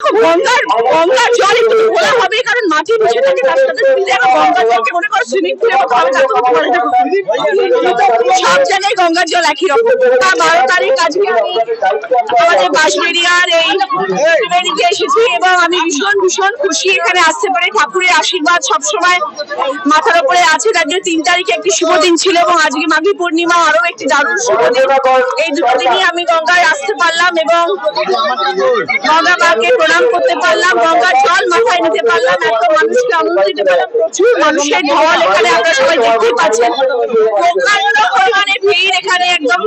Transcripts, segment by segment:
গঙ্গার গঙ্গার জল একটু ঘোলা হবে কারণ মাটি নিচে থাকে তার সাথে মিলে আবার গঙ্গার জলকে মনে করো সুইমিং পুলে। সব জায়গায় গঙ্গার জল একই রকম। তা বারো তারিখ আজকে আমি আমাদের বাঁশবেড়িয়ার এই ত্রিবেণীতে এসেছি এবং আমি ভীষণ ভীষণ খুশি। এখানে আসতে পারে ঠাকুরের আশীর্বাদ সবসময় মাথার উপরে আছে। তার জন্য তিন তারিখে একটি শুভ দিন ছিল এবং আজকে মাঘী পূর্ণিমা আরও একটি দারুণ শুভ দিন। এই দুটো দিনই আমি গঙ্গায় আসতে পারলাম এবং গঙ্গা মাকে প্রণাম করতে পারলাম। গঙ্গার জল মাথায় নিতে পারলাম। এত মানুষকে আনন্দ দিতে পারলাম। প্রচুর মানুষের ঢল এখানে আপনারা সবাই দেখতেই পাচ্ছেন। প্রকাণ্ড পরিমাণে ভিড় এখানে একদম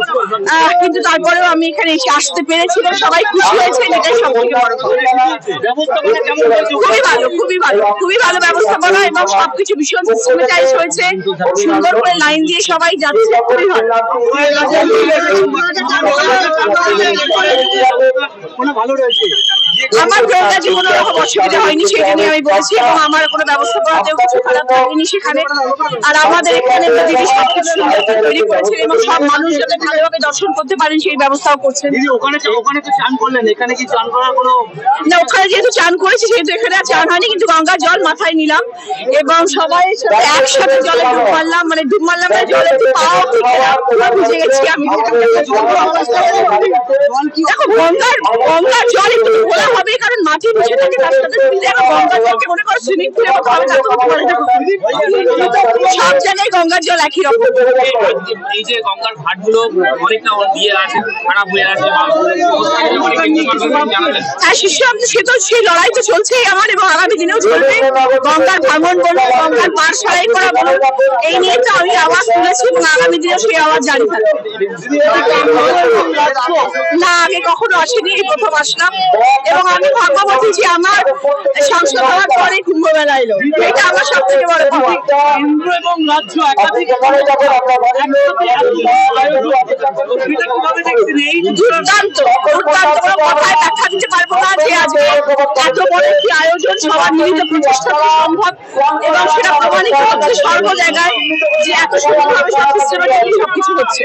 কিন্তু তারপরেও আমি এখানে এসে আসতে পেরেছি সবাই খুশি হয়েছে, এটাই সব থেকে বড় খুবই ভালো খুবই ভালো খুবই ভালো ব্যবস্থাপনা এবং সবকিছু ভীষণ সিস্টেমেটাইজ হয়েছে। সুন্দর করে লাইন দিয়ে সবাই যাচ্ছে, খুবই ভালো। ভালো রয়েছে। আমার গঙ্গা জীবনে রকম অসুবিধা হয়নি সেই জন্য আমি বলছি এবং আমার কোনো ব্যবস্থাপনাতেও কিছু খারাপ লাগেনি সেখানে আর আমাদের এখানে দিদি সবকিছু সুন্দর তৈরি করেছেন এবং সব মানুষ যাতে ভালোভাবে দর্শন করতে পারেন সেই ব্যবস্থাও করছেন। দিদি ওখানে ওখানে তো চান করলেন এখানে কি চান করার কোনো না ওখানে যেহেতু চান করেছি সেহেতু এখানে আর চান হয়নি কিন্তু গঙ্গার জল মাথায় নিলাম এবং সবাই সাথে একসাথে জলে ডুব মারলাম মানে ডুব মারলাম না জলে একটু পাও ভিজে গেছি আমি দেখো গঙ্গার গঙ্গার জল একটু কারণ মাটি বসে থাকে গঙ্গার জলকে মনে করো সুইমিং পুলে করে দেখো। সব জায়গায় গঙ্গার জল একই রকম এই যে গঙ্গার ঘাটগুলো অনেকটা দিয়ে আছে খারাপ হয়ে আছে শিশু আমি সে তো সেই লড়াই তো চলছেই আমার এবং আগামী দিনেও চলবে গঙ্গার ভাঙন বলো গঙ্গার পার সারাই করা বলো এই নিয়ে তো আমি আওয়াজ তুলেছি এবং আগামী দিনেও সেই আওয়াজ জারি থাকবে না আগে কখনো আসেনি এই প্রথম আসলাম এবং আমি ভাগ্যবতী যে আমার সংসদ হওয়ার পরে কুম্ভ মেলা এলো এটা আমার সব থেকে বড় কেন্দ্র এবং রাজ্য একাধিক কীভাবে দেখছেন এই দুর্দান্ত দুর্দান্ত কোনো কথায় ব্যাখ্যা দিতে পারব না যে আজকে এত বড় একটি আয়োজন সবার মিলিত প্রচেষ্টা সম্ভব এবং সেটা প্রমাণিত হচ্ছে সর্ব জায়গায় যে এত সুন্দরভাবে সব সবকিছু হচ্ছে